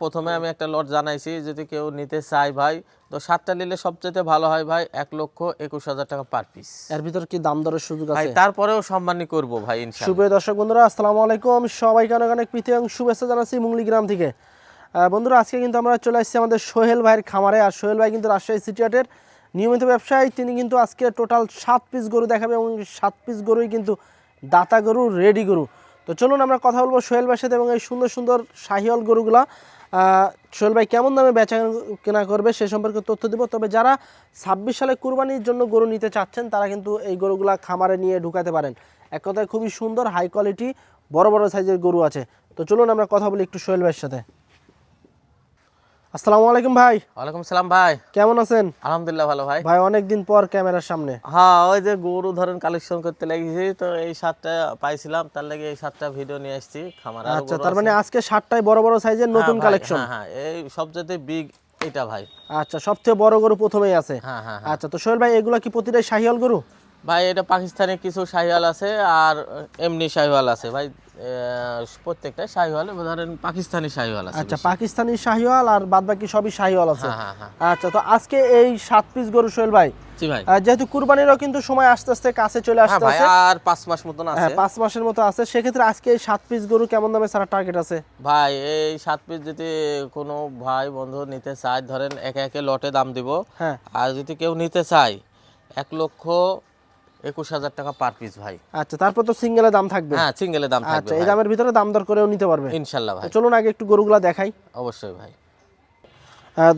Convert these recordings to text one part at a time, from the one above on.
প্রথমে আমি একটা লট জানাইছি যদি কেউ নিতে চায় ভাই তো সাতটা নিলে সবচেয়ে ভালো হয় ভাই এক লক্ষ একুশ হাজার টাকা পার পিস এর ভিতর কি দাম দরের সুযোগ ভাই আছে? তারপরেও সম্মানী করব ভাই সুপ্রিয় দর্শক বন্ধুরা আসসালামু আলাইকুম। সবাইকে অনেক অনেক প্রীতি এবং শুভেচ্ছা জানাচ্ছি মুঙ্গলি গ্রাম থেকে। বন্ধুরা আজকে কিন্তু আমরা চলে আসছি আমাদের সোহেল ভাইয়ের খামারে। আর সোহেল ভাই কিন্তু রাজশাহী সিটি হাটের নিয়মিত ব্যবসায়ী। তিনি কিন্তু আজকে টোটাল সাত পিস গরু দেখাবে এবং সাত পিস গরুই কিন্তু দাতা গরু রেডি গরু। তো চলুন আমরা কথা বলব সোহেল ভাইয়ের সাথে এবং এই সুন্দর সুন্দর শাহিওয়াল গরুগুলা। সোহেল ভাই, কেমন দামে বেচা কেনা করবে সে সম্পর্কে তথ্য দিব। তবে যারা ছাব্বিশ সালে কুরবানির জন্য গরু নিতে চাচ্ছেন, তারা কিন্তু এই গরুগুলা খামারে নিয়ে ঢুকাতে পারেন। এক কথায় খুবই সুন্দর হাই কোয়ালিটি বড় বড় সাইজের গরু আছে। তো চলুন আমরা কথা বলি একটু সোহেল ভাইয়ের সাথে। আসসালামু আলাইকুম ভাই। ওয়ালাইকুম সালাম ভাই। কেমন আছেন? আলহামদুলিল্লাহ ভালো ভাই। ভাই অনেকদিন পর ক্যামেরার সামনে। হ্যাঁ ওই যে গরু ধরেন কালেকশন করতে লেগেছি তো এই সাতটা পাইছিলাম তার লাগে এই সাতটা ভিডিও নিয়ে আসছি খামার আচ্ছা তার মানে আজকে ষাটটায় বড় বড় সাইজের হ্যাঁ নতুন কালেকশন হ্যাঁ হ্যাঁ এই সবচেয়ে বিগ এটা ভাই। আচ্ছা সবথেকে বড় গরু প্রথমেই আছে। হ্যাঁ হ্যাঁ হ্যাঁ। আচ্ছা তো সোহেল ভাই এগুলা কি প্রতিটাই শাহিয়াল গরু? ভাই এটা পাকিস্তানি কিছু শাহিওয়াল আছে আর এমনি শাহিওয়াল আছে। ভাই প্রত্যেকটা শাহিওয়াল ধরেন পাকিস্তানি শাহিওয়াল আছে আচ্ছা পাকিস্তানি শাহিওয়াল আর বাদ বাকি সবই শাহিওয়াল আছে। হ্যাঁ হ্যাঁ হ্যাঁ। আচ্ছা তো আজকে এই সাত পিস গরু সোহেল ভাই জি ভাই। আহ, যেহেতু কুরবানিরও কিন্তু সময় আস্তে আস্তে কাছে চলে আসতে ভাই আর পাঁচ মাস মতন আছে। হ্যাঁ পাঁচ মাসের মতো আছে। সেক্ষেত্রে আজকে এই সাত পিস গরু কেমন দামে সারা টার্গেট আছে? ভাই এই সাত পিস যদি কোনো ভাই বন্ধু নিতে চায় ধরেন একে একে লটে দাম দিব। হ্যাঁ। আর যদি কেউ নিতে চায় এক লক্ষ একুশ হাজার টাকা পার পিস ভাই। আচ্ছা তারপর তো সিঙ্গেলের দাম থাকবে। হ্যাঁ সিঙ্গেলের দাম থাকবে আচ্ছা এই দামের ভিতরে দাম দর করেও নিতে পারবে? ইনশাল্লাহ ভাই। চলুন আগে একটু গরুগুলা দেখাই। অবশ্যই ভাই।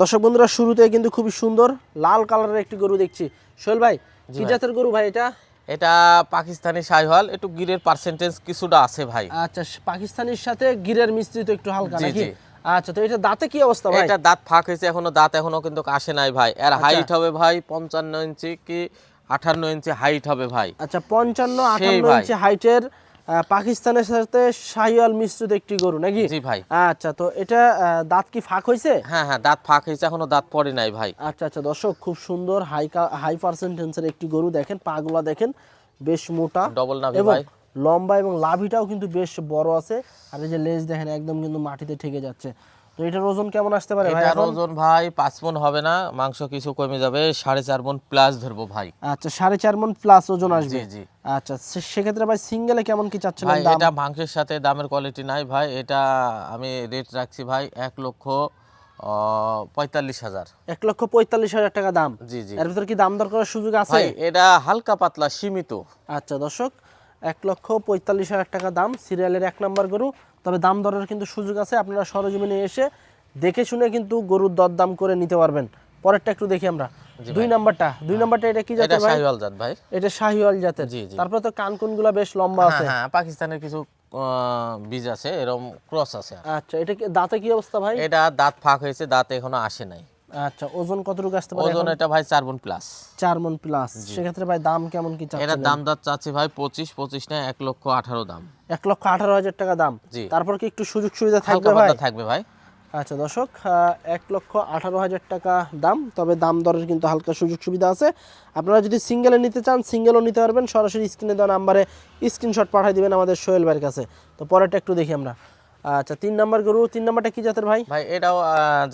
দর্শক বন্ধুরা শুরুতে কিন্তু খুবই সুন্দর লাল কালারের একটি গরু দেখছি। সোহেল ভাই কি জাতের গরু ভাই এটা? এটা পাকিস্তানি শাহিওয়াল একটু গিরের পার্সেন্টেজ কিছুটা আছে ভাই। আচ্ছা পাকিস্তানির সাথে গিরের মিশ্রিত একটু হালকা নাকি? আচ্ছা তো এটা দাঁতে কি অবস্থা ভাই? এটা দাঁত ফাঁক হয়েছে এখনও দাঁত এখনও কিন্তু আসে নাই ভাই। এর হাইট হবে ভাই পঞ্চান্ন ইঞ্চি কি আঠান্ন ইঞ্চি হাইট হবে ভাই। আচ্ছা পঞ্চান্ন ভাই। ইঞ্চি হাইটের পাকিস্তানের সাথে শাহিওয়াল মিশ্রিত একটি গরু নাকি? জি ভাই। আচ্ছা তো এটা দাঁত কি ফাঁক হয়েছে হ্যাঁ হ্যাঁ দাঁত ফাঁক হয়েছে এখনও দাঁত পড়ে নাই ভাই। আচ্ছা আচ্ছা দর্শক খুব সুন্দর হাই হাই পার্সেন্টেন্সের একটি গরু দেখেন পাগুলা দেখেন বেশ মোটা। ডবল নাভি ভাই। লম্বা এবং লাভিটাও কিন্তু বেশ বড় আছে। আর এই যে লেজ দেখেন একদম কিন্তু মাটিতে ঠেকে যাচ্ছে। তো এটার ওজন কেমন আসতে পারে ভাই এটার ওজন ভাই পাঁচ মন হবে না মাংস কিছু কমে যাবে সাড়ে চার মন প্লাস ধরবো ভাই। আচ্ছা সাড়ে চার মন প্লাস ওজন আসবে? জি। জি আচ্ছা সেক্ষেত্রে ভাই সিঙ্গেলে কেমন কি চাচ্ছিলেন ভাই এটা মাংসের সাথে দামের কোয়ালিটি নাই ভাই এটা আমি রেট রাখছি ভাই এক লক্ষ আহ, পঁয়তাল্লিশ হাজার। এক লক্ষ পঁয়তাল্লিশ হাজার টাকা দাম? জি জি। এর ভিতর কি দাম দর করার সুযোগ আছে? ভাই এটা হালকা পাতলা সীমিত। আচ্ছা দর্শক এক লক্ষ পঁয়তাল্লিশ হাজার টাকা দাম সিরিয়ালের এক নম্বর গরু তবে দাম দরের কিন্তু সুযোগ আছে আপনারা সরজমিনে এসে দেখে শুনে কিন্তু গরুর দর দাম করে নিতে পারবেন। পরেরটা একটু দেখি আমরা। দুই নাম্বারটা দুই নাম্বারটা এটা কি জাতের ভাই? শাহিওয়াল জাত ভাই। এটা শাহিওয়াল জাতের। জি, জি। তারপরে তো কানকুনগুলা বেশ লম্বা আছে। হ্যাঁ হ্যাঁ পাকিস্তানের কিছু বীজ আছে এরকম ক্রস আছে আচ্ছা এটা কি দাঁতে কি অবস্থা ভাই? এটা দাঁত ফাঁক হয়েছে দাঁত এখনও আসে নাই। আচ্ছা ওজন কতটুকু আসতে পারে ওজন এটা ভাই চার মন প্লাস চার মন প্লাস সেক্ষেত্রে ভাই দাম কেমন কি চাচ্ছেন? দাম চাচ্ছি ভাই পঁচিশ পঁচিশ না এক লক্ষ আঠারো দাম। এক লক্ষ আঠারো হাজার টাকা দাম। তারপর কি একটু সুযোগ সুবিধা থাকবে ভাই? থাকবে ভাই। আচ্ছা দর্শক এক লক্ষ আঠারো হাজার টাকা দাম তবে দাম দরের কিন্তু হালকা সুযোগ সুবিধা আছে। আপনারা যদি সিঙ্গেলে নিতে চান সিঙ্গেলও নিতে পারবেন। সরাসরি স্ক্রিনে দেওয়া নাম্বারে স্ক্রিনশট পাঠিয়ে দিবেন আমাদের সোহেল ভাইয়ের কাছে। তো পরেরটা একটু দেখি আমরা। আচ্ছা তিন নাম্বার গরু তিন নাম্বারটা কি জাতের ভাই? ভাই এটাও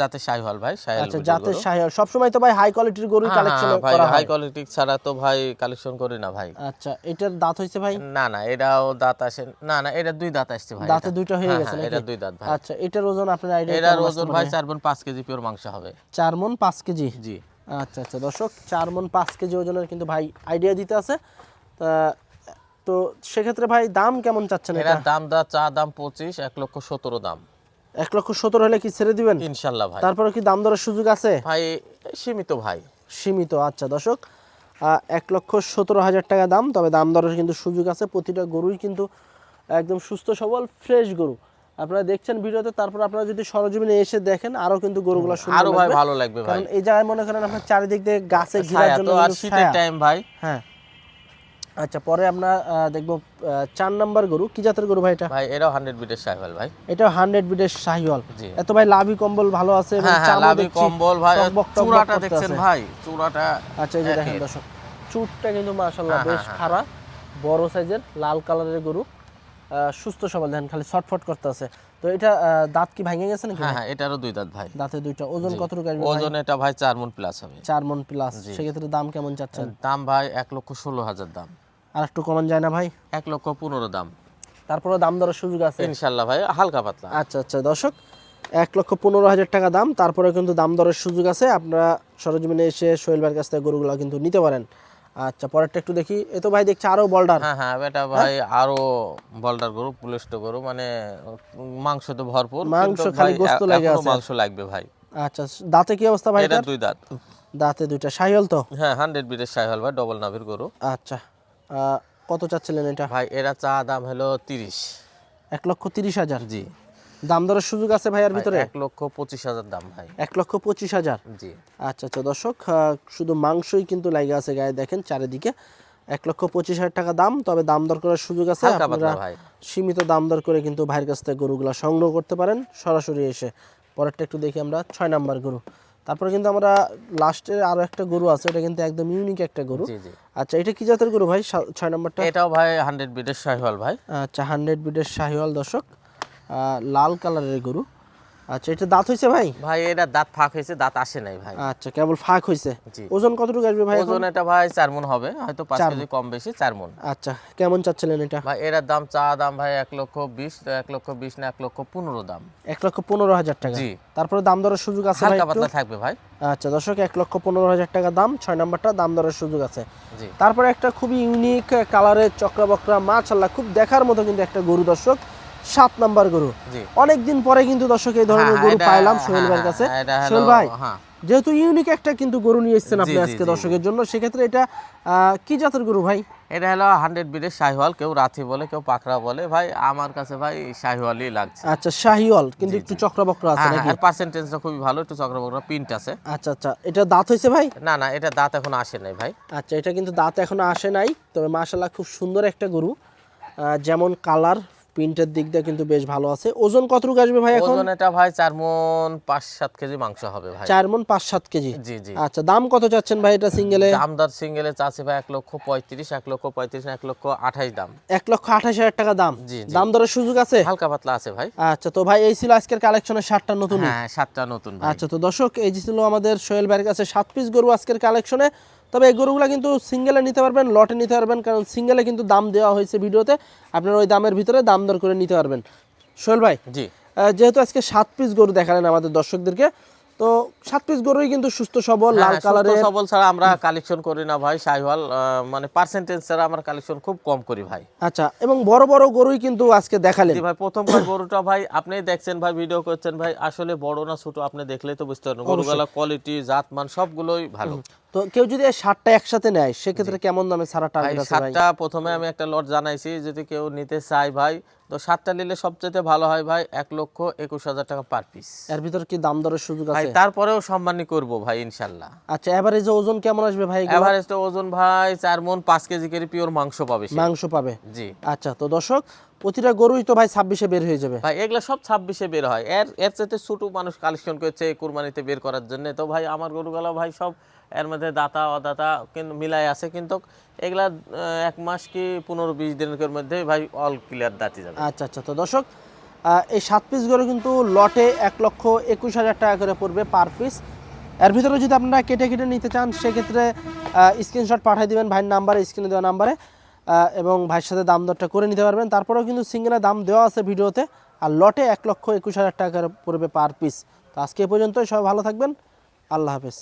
জাতের শাহিওয়াল ভাই আচ্ছা জাতের গরু। শাহিয়াল সবসময় তো ভাই হাই কোয়ালিটির গরু কালেকশন ভাই হাই কোয়ালিটি ছাড়া তো ভাই কালেকশন করি না ভাই। আচ্ছা এটার দাঁত হয়েছে ভাই? না না এটাও দাঁত আসে না না এটা দুই দাঁত আসছে ভাই দাঁতে। দুইটা হয়ে হ্যাঁ, গেছে হ্যাঁ? এটা দুই দাঁত ভাই। আচ্ছা এটার ওজন আপনার আইডিয়া এটার ওজন ভাই চার বোন পাঁচ কেজি পিওর মাংস হবে। চার মন পাঁচ কেজি? জি। আচ্ছা আচ্ছা দর্শক চার মন পাঁচ কেজি ওজনের কিন্তু ভাই আইডিয়া দিতে আছে। তা, তো সেক্ষেত্রে ভাই দাম কেমন চাচ্ছেন এটা? দাম দা চা দাম পঁচিশ এক লক্ষ সতেরো দাম। এক লক্ষ সতেরো হলে কি ছেড়ে দিবেন? ইনশাল্লাহ ভাই। তারপরে কি দাম দরের সুযোগ আছে? ভাই সীমিত ভাই। সীমিত আচ্ছা দর্শক এক লক্ষ সতেরো হাজার টাকা দাম তবে দাম দরের কিন্তু সুযোগ আছে। প্রতিটা গরুই কিন্তু একদম সুস্থ সবল ফ্রেশ গরু। আপনারা দেখছেন ভিডিওতে তারপর আপনারা যদি সরজমিনে এসে দেখেন আরও কিন্তু গরুগুলো সুন্দর আরও ভাই ভালো লাগবে ভাই। কারণ এই জায়গায় মনে করেন আপনার চারিদিক দিয়ে গাছে ঘেরার জন্য আর শীতের টাইম ভাই। হ্যাঁ। আচ্ছা পরে আমরা দেখব চার নাম্বার গরু। কি জাতের গরু ভাই এটা? ভাই এটাও হান্ড্রেড বিটের শাহিওয়াল ভাই। এটা হান্ড্রেড বিডের শাহিওয়াল। জি। এত ভাই লাভি কম্বল ভালো আছে এবং হ্যাঁ হ্যাঁ লাভি কম্বল ভাই চূড়াটা দেখছেন ভাই চূড়াটা আচ্ছা এই যে দেখেন দর্শক চুটটা কিন্তু মাশাল্লাহ হ্যাঁ, বেশ খাড়া বড় সাইজের লাল কালারের গরু সুস্থ সবল দেখেন খালি ছটফট করতে আছে। তো এটা দাঁত কি ভেঙে গেছে নাকি হ্যাঁ হ্যাঁ এটারও দুই দাঁত ভাই। দাঁতে দুইটা। ওজন আসবে ভাই? ওজন এটা ভাই চার মন প্লাস হবে। চার মন প্লাস সেক্ষেত্রে দাম কেমন চাচ্ছেন? দাম ভাই এক লক্ষ ষোলো হাজার দাম। আর একটু কমান যায় না ভাই? এক লক্ষ পনেরো দাম। তারপরে দাম দরের সুযোগ আছে? ইনশাল্লাহ ভাই হালকা পাতলা। আচ্ছা আচ্ছা দর্শক এক লক্ষ পনেরো হাজার টাকা দাম তারপরে কিন্তু দাম দরের সুযোগ আছে। আপনারা সরজমিনে এসে সোহেল ভাইয়ের কাছ থেকে গরুগুলো কিন্তু নিতে পারেন। আচ্ছা পরেরটা একটু দেখি। এ তো ভাই দেখছি আরও বলডার। হ্যাঁ হ্যাঁ এটা ভাই আরও বল্ডার গরু পুলিষ্ট গরু মানে মাংস তো ভরপুর মাংস খালি গোস্ত লেগে আছে। মাংস লাগবে ভাই। আচ্ছা দাঁতে কি অবস্থা ভাই এটা দুই দাঁত। দাঁতে দুইটা। সাহিল তো? হ্যাঁ হান্ড্রেড বিটের সাইহল ভাই ডবল নাভির গরু। আচ্ছা। কত চাচ্ছিলেন এটা? ভাই এরা চা দাম হলো তিরিশ। এক লক্ষ তিরিশ হাজার? জি। দাম দরের সুযোগ আছে ভাইয়ার ভিতরে? এক লক্ষ পঁচিশ হাজার দাম ভাই। এক লক্ষ পঁচিশ হাজার? জি। আচ্ছা আচ্ছা দর্শক শুধু মাংসই কিন্তু লাগে আছে গায়ে দেখেন চারিদিকে। এক লক্ষ পঁচিশ হাজার টাকা দাম তবে দাম দর করার সুযোগ আছে। আপনারা সীমিত দাম দর করে কিন্তু ভাইয়ের কাছ থেকে গরুগুলো সংগ্রহ করতে পারেন। সরাসরি এসে পরেরটা একটু দেখি আমরা ছয় নাম্বার গরু। তারপরে কিন্তু আমরা লাস্টে আরও একটা গরু আছে এটা কিন্তু একদম ইউনিক একটা গরু। আচ্ছা এটা কি জাতের গরু ভাই? ছয় নম্বরটা? এটাও ভাই হান্ড্রেড বিডের শাহিওয়াল ভাই। আচ্ছা হান্ড্রেড বিডের শাহিওয়াল দর্শক। আহ, লাল কালারের গরু। আচ্ছা এটা দাঁত হয়েছে ভাই? ভাই এটা দাঁত ফাঁক হয়েছে দাঁত আসে নাই ভাই। আচ্ছা কেবল ফাঁক হয়েছে জি। ওজন কতটুকু আসবে ভাই? ওজন এটা ভাই চার মন হবে হয়তো পাঁচ কেজি কম বেশি চার মন আচ্ছা কেমন চাচ্ছিলেন এটা? ভাই এর দাম চা দাম ভাই এক লক্ষ বিশ তো এক লক্ষ বিশ না এক লক্ষ পনেরো দাম। এক লক্ষ পনেরো হাজার টাকা। জি। তারপরে দাম দরের সুযোগ আছে ভাই হালকা পাতলা থাকবে ভাই। আচ্ছা দর্শক এক লক্ষ পনেরো হাজার টাকা দাম ছয় নাম্বারটা দাম দরের সুযোগ আছে। জি। তারপরে একটা খুবই ইউনিক কালারের চক্রবক্রা মাশাল্লাহ খুব দেখার মতো কিন্তু একটা গরু দর্শক। সাত নাম্বার গরু। অনেকদিন পরে কিন্তু দর্শক এই ধরনের হ্যাঁ, গরু পাইলাম সোহেল হ্যাঁ, ভাইয়ের কাছে। হ্যাঁ, হলো- সোহেল ভাই। যেহেতু ইউনিক একটা কিন্তু গরু নিয়ে এসেছেন আপনি আজকে দর্শকের জন্য সেক্ষেত্রে এটা কি জাতের গরু ভাই? এটা হলো হান্ড্রেড বিটের শাহিওয়াল কেউ রাথি বলে কেউ পাকড়া বলে। ভাই আমার কাছে ভাই শাহিওয়ালই লাগছে। আচ্ছা শাহিওয়াল কিন্তু একটু চক্রবক্র আছে নাকি? হ্যাঁ পার্সেন্টেজটা খুবই ভালো একটু চক্রবক্র প্রিন্ট আছে। আচ্ছা আচ্ছা এটা দাঁত হয়েছে ভাই? না না এটা দাঁত এখন আসে নাই ভাই। আচ্ছা এটা কিন্তু দাঁত এখনও আসে নাই তবে মাশাল্লাহ খুব সুন্দর একটা গরু। যেমন কালার প্রিন্টের দিক দিয়ে কিন্তু বেশ ভালো আছে। ওজন কতটুকু আসবে ভাই এখন? ওজন এটা ভাই চার মন পাঁচ সাত কেজি মাংস হবে ভাই। চার মন পাঁচ সাত কেজি? জি জি। আচ্ছা দাম কত চাচ্ছেন ভাই এটা সিঙ্গেলে? দামদার সিঙ্গেলে চাচ্ছে ভাই এক লক্ষ পঁয়ত্রিশ এক লক্ষ পঁয়ত্রিশ না এক লক্ষ আঠাইশ দাম। এক লক্ষ আঠাশ হাজার টাকা দাম? জি, জি। দাম দরের সুযোগ আছে? হালকা পাতলা আছে ভাই। আচ্ছা তো ভাই এই ছিল আজকের কালেকশনের সাতটা নতুন। হ্যাঁ সাতটা নতুন ভাই। আচ্ছা তো দর্শক এই যে ছিল আমাদের সোহেল ভাইয়ের কাছে সাত পিস গরু আজকের কালেকশনে। তবে এই গরুগুলো কিন্তু সিঙ্গেলে নিতে পারবেন লটে নিতে পারবেন কারণ সিঙ্গেলে কিন্তু দাম দেওয়া হয়েছে ভিডিওতে। আপনারা ওই দামের ভিতরে দাম দর করে নিতে পারবেন। সোহেল ভাই জি। যেহেতু আজকে সাত পিস গরু দেখালেন আমাদের দর্শকদেরকে তো সাত পিস গরুই কিন্তু সুস্থ সবল লাল হ্যাঁ, সুস্থ কালারের সবল ছাড়া আমরা কালেকশন করি না ভাই শাহিওয়াল মানে পার্সেন্টেজ ছাড়া আমরা কালেকশন খুব কম করি ভাই। আচ্ছা এবং বড় বড় গরুই কিন্তু আজকে দেখালেন। জি ভাই প্রথমবার গরুটা ভাই আপনি দেখছেন ভাই ভিডিও করছেন ভাই আসলে বড় না ছোট আপনি দেখলেই তো বুঝতে পারবেন। গরুগুলা কোয়ালিটি জাত মান সবগুলোই ভালো। তো কেউ যদি সাতটা একসাথে নেয় সেক্ষেত্রে কেমন দামে সারা টার্গেট আছে ভাই? সাতটা প্রথমে আমি একটা লট জানাইছি যদি কেউ নিতে চায় ভাই তো সাতটা নিলে সবচেয়ে ভালো হয় ভাই এক লক্ষ একুশ হাজার টাকা পার পিস এর ভিতর কি দাম দরের সুযোগ ভাই আছে? তারপরেও সম্মানী করব ভাই ইনশাল্লাহ। আচ্ছা এভারেজে ওজন কেমন আসবে ভাই? এভারেজ ওজন ভাই চার মন পাঁচ কেজি করে পিওর মাংস পাবে মাংস পাবে। জি। আচ্ছা তো দর্শক প্রতিটা গরুই তো ভাই ছাব্বিশে বের হয়ে যাবে। ভাই এগুলো সব ছাব্বিশে বের হয়। এর এর চাইতে ছোট মানুষ কালেকশন করছে কুরবানিতে বের করার জন্য। তো ভাই আমার গরুগুলা ভাই সব এর মধ্যে দাতা অদাতা কিন্তু মিলাই আছে। কিন্তু এগুলা এক মাস কি পনেরো বিশ দিনের মধ্যে ভাই অল ক্লিয়ার দাঁতি যাবে। আচ্ছা আচ্ছা। তো দর্শক এই সাত পিস গরু কিন্তু লটে এক লক্ষ একুশ হাজার টাকা করে পড়বে পার পিস এর ভিতরে যদি আপনারা কেটে কেটে নিতে চান সেক্ষেত্রে স্ক্রিনশট পাঠিয়ে দিবেন ভাইয়ের নাম্বারে স্ক্রিনে দেওয়া নাম্বারে। এবং ভাইয়ের সাথে দাম দরটা করে নিতে পারবেন। তারপরেও কিন্তু সিঙ্গেলে দাম দেওয়া আছে ভিডিওতে। আর লটে এক লক্ষ একুশ হাজার টাকার করে পড়বে পার পিস। তো আজকে এ পর্যন্তই। সবাই ভালো থাকবেন। আল্লাহ হাফেজ।